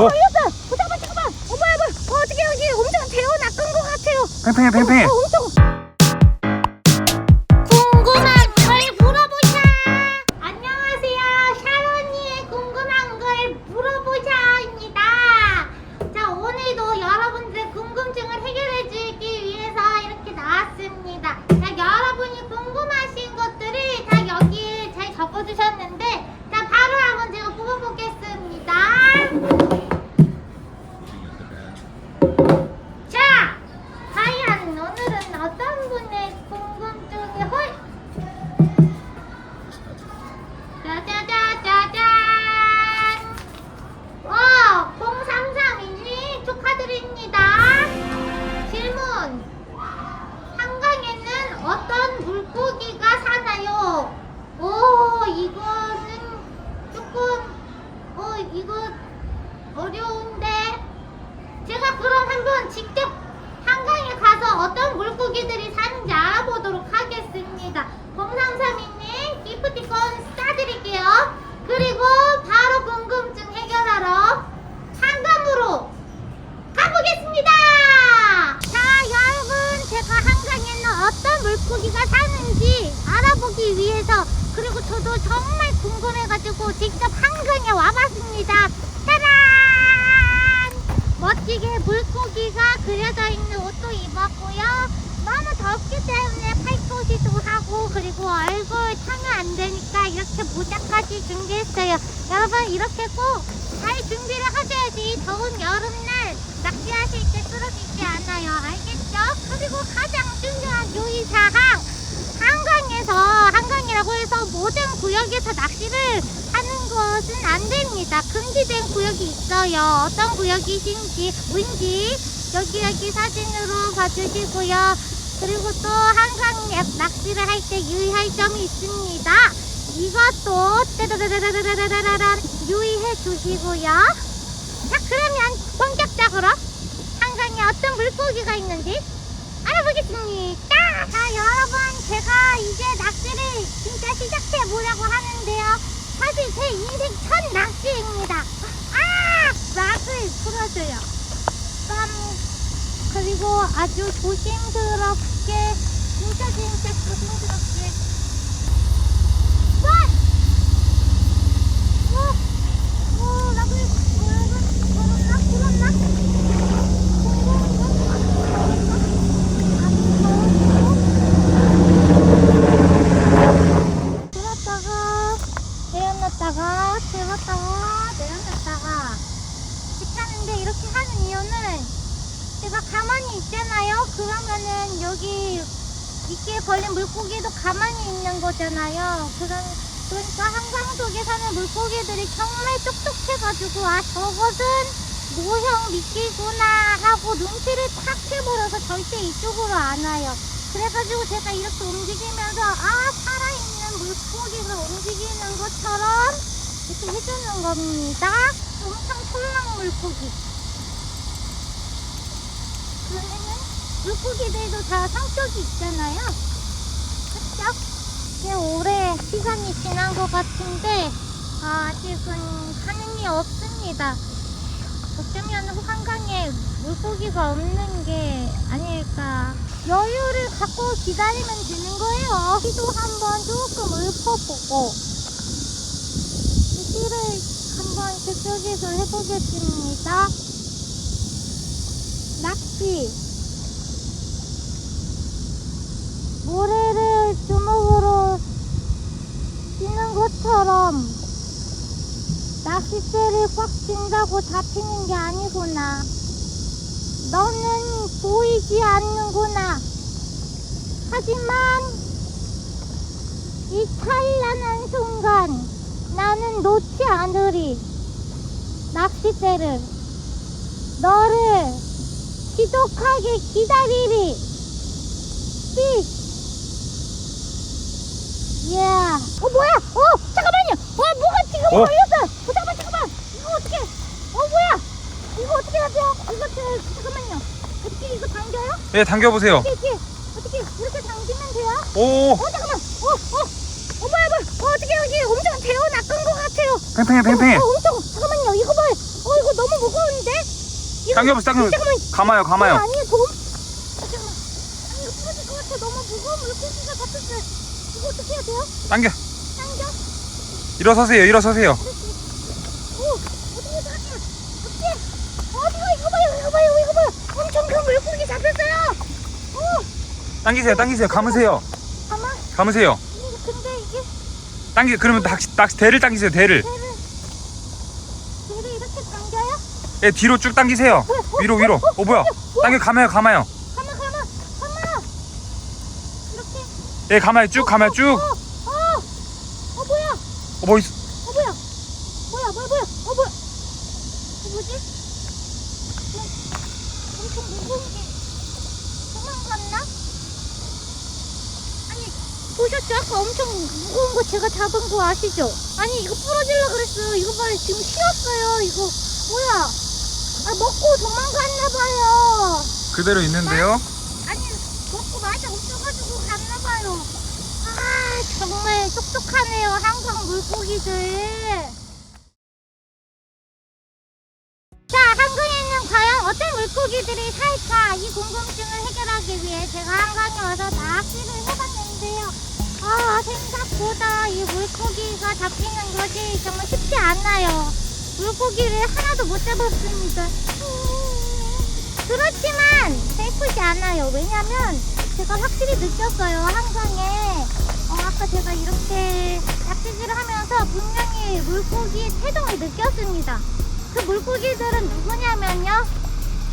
어, 걸렸어. 어, 잠깐만, 잠깐만. 어, 뭐야, 뭐야. 어, 어떻게 여기 엄청 재워 낚은 것 같아요. 팽팽해 팽팽해 어, 엄 어, 이거 어려운데. 제가 그럼 한번 직접 한강에 가서 어떤 물고기들이 사는지 알아보도록 하겠습니다. 0332님 기프티콘 싸드릴게요. 그리고 바로 궁금증 해결하러 한강으로 가보겠습니다. 자, 여러분, 제가 한강에는 어떤 물고기가 사는지 알아보기 위해서 그리고 저도 정말 궁금해가지고 직접 한강에 와봤습니다. 짜란! 멋지게 물고기가 그려져 있는 옷도 입었고요. 너무 덥기 때문에 팔토시도 하고 그리고 얼굴 타면 안 되니까 이렇게 준비했어요. 여러분 이렇게 꼭 잘 준비를 하셔야지 더운 여름날 낚시하실 때 쓰러지지 않아요. 알겠죠? 그리고 가장 중요한 유의사항 한강에서 한강이라고 해서 모든 구역에서 낚시를 하는 것은 안 됩니다. 금지된 구역이 있어요. 어떤 구역이신지 뭔지 여기 여기 사진으로 봐주시고요. 그리고 또 한강 낚시를 할 때 유의할 점이 있습니다. 이것도 따다다다다다다다다 유의해 주시고요. 자 그러면 본격적으로 한강에 어떤 물고기가 있는지 알아보겠습니다. 자, 여러분, 제가 이제 낚시를 진짜 시작해 보려고 하는데요. 사실 제 인생 첫 낚시입니다. 아! 락을 풀어줘요. 빰. 그리고 아주 조심스럽게, 진짜 진짜 조심스럽게. 와! 오! 오, 락을, 락을, 락, 풀었나? 들었다가 내려놨다가 들었다가 내려놨다가 귀찮은데 이렇게 하는 이유는 제가 가만히 있잖아요. 그러면은 여기 이끼에 걸린 물고기도 가만히 있는 거잖아요. 그런, 그러니까 한강 속에 사는 물고기들이 정말 똑똑해가지고 아 저것은 모형 미끼구나 하고 눈치를 탁 해버려서 절대 이쪽으로 안 와요. 그래가지고 제가 이렇게 움직이면서 아 살아있는 물고기가 움직이는 것처럼 이렇게 해주는 겁니다. 엄청 촐랑 물고기. 그러면은 물고기들도 다 성격이 있잖아요. 그쵸? 꽤 오래 시간이 지난 것 같은데 아, 아직은 하는 게 없습니다. 어쩌면 한강에 물고기가 없는 게 아닐까. 여유를 갖고 기다리면 되는 거예요. 키도 한번 조금 읊어보고. 시를 그쪽에서 해보겠습니다. 낚시. 모래를 주먹으로 찌는 것처럼 낚싯대를 꽉 쥔다고 잡히는 게 아니구나. 너는 보이지 않는구나. 하지만 이 찬란한 순간 나는 놓지 않으리. 낚싯대를 너를 지독하게 기다리리. 피. 예. 어 뭐야? 어 잠깐만요. 어 뭐가 지금 어? 걸렸어. 어 잠깐만 잠깐만. 이거 어떻게? 어 뭐야? 이거 어떻게 돼요? 이거 저, 잠깐만요. 어떻게 이거 당겨요? 예 당겨보세요 어떻게 어떻게 이렇게 당기면 돼요? 오어 잠깐만. 어 어. 어 뭐야 뭐야. 어 어떻게 여기 엄청 재워 낚은 것 같아요. 팽팽해 팽팽해 어, 어 엄청 잠깐만요. 이거 봐요. 어 이거 너무 무거워. 당겨보세요, 당겨보세요. 감아요, 감아요. 아니 돔. 아, 잠깐만. 아니 이거 부러질 것 같아. 너무 무거운 물고기가 잡혔어요. 이거 어떻게 해야 돼요? 당겨. 당겨. 일어서세요, 일어서세요. 오, 어떻게 돼? 어떻게? 어디가 이거 봐요, 이거 봐요, 이거 봐요. 엄청 큰 물고기 잡혔어요. 오, 당기세요, 당기세요. 감으세요. 가만. 감으세요. 이게 근데 이게 당기, 그러면 낚시, 낚시, 대를 당기세요, 대를. 배를 배를 이렇게 당겨요? 예, 뒤로 쭉 당기세요. 위로, 위로. 어, 뭐야? 당겨, 감아요, 감아요. 가만, 가만, 가만. 이렇게. 예, 감아요, 쭉, 감아요, 쭉. 어, 어, 어 뭐야? 어, 뭐 있어? 어 뭐야? 뭐야 뭐야 뭐야? 어 뭐야? 어 뭐지? 어, 엄청 무거운 게 도망갔나? 아니 보셨죠? 아까 엄청 무거운 거 제가 잡은 거 아시죠? 아니 이거 부러질라 그랬어요. 이거 봐요 지금 쉬었어요. 이거 뭐야? 아 먹고 도망갔나 봐요. 그대로 있는데요. 아니 먹고 맛이 없어가지고 갔나 봐요. 아 정말 똑똑하네요 한강 물고기들. 자 한강에는 과연 어떤 물고기들이 살까 이 궁금증을 해결하기 위해 제가 한강에 와서 낚시를 해봤는데요. 아 생각보다 이 물고기가 잡히는 것이 정말 쉽지 않아요. 물고기를 하나도 못 잡았습니다. 음, 그렇지만 슬프지 않아요. 왜냐면 제가 확실히 느꼈어요. 한강에 어, 아까 제가 이렇게 낚시질을 하면서 분명히 물고기의 태동을 느꼈습니다. 그 물고기들은 누구냐면요.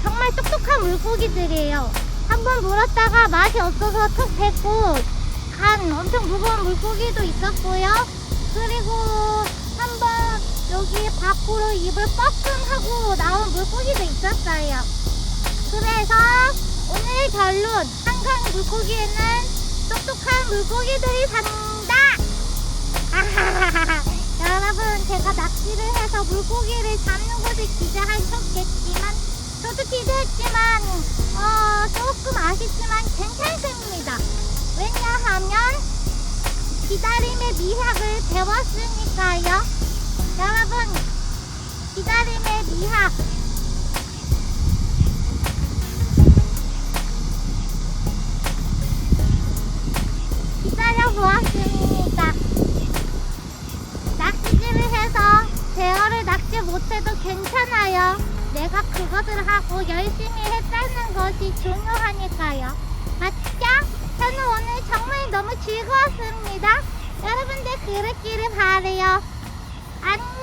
정말 똑똑한 물고기들이에요. 한번 물었다가 맛이 없어서 툭 뱉고 간 엄청 무거운 물고기도 있었고요. 그리고 여기 밖으로 입을 뻐끔 하고 나온 물고기도 있었어요. 그래서 오늘 결론 한강 물고기에는 똑똑한 물고기들이 산다. 여러분 제가 낚시를 해서 물고기를 잡는 것을 기대하셨겠지만 저도 기대했지만 어, 조금 아쉽지만 괜찮습니다. 왜냐하면 기다림의 미학을 배웠으니까요. 여러분 기다림의 미학 기다려 보았습니다. 낚시질을 해서 대어를 낚지 못해도 괜찮아요. 내가 그것을 하고 열심히 했다는 것이 중요하니까요. 맞죠? 저는 오늘 정말 너무 즐거웠습니다. 여러분들 그랬기를 바래요. 안녕.